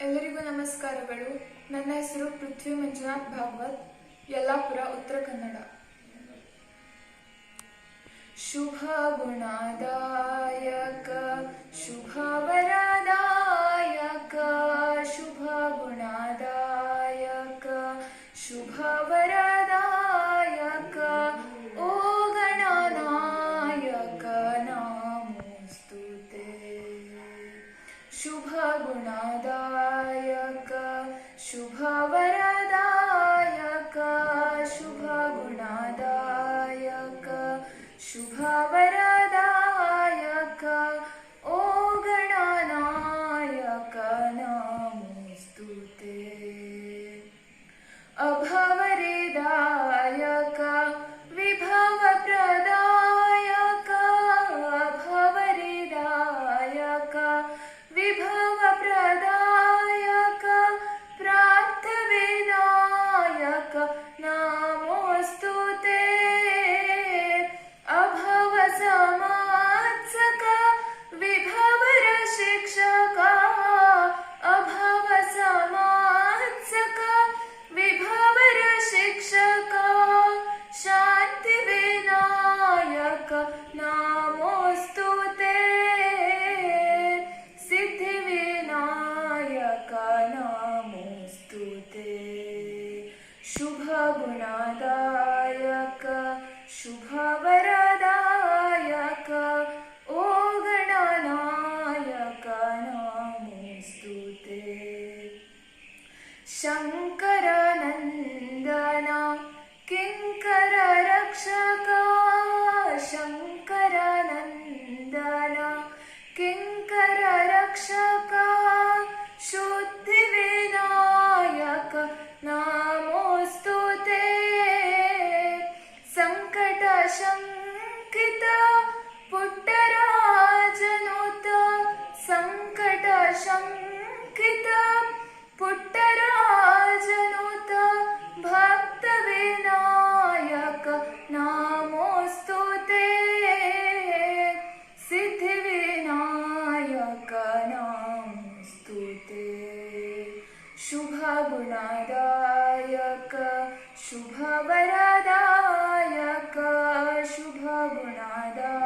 ಎಲ್ಲರಿಗೂ ನಮಸ್ಕಾರಗಳು. ನನ್ನ ಹೆಸರು ಪೃಥ್ವಿ ಮಂಜುನಾಥ್ ಭಾಗವತ್ ಯಲ್ಲಾಪುರ ಉತ್ತರ ಕನ್ನಡ. ಶುಭ ಗುಣದಾಯಕ गुणदायक। शुभवरदायक। शुभ शुभवर शुभगुणदायक शुभवरदायक ओ गणनायक नमोऽस्तु ते शङ्करनन्दन किङ्कररक्षक शङ्करनन्दन किङ्कररक्षक पुट्टराजनुत भक्तविनायक नमोऽस्तु ते। सिद्धिविनायक नमोऽस्तु ते। शुभगुणदायक शुभवरदायक शुभगुणदायक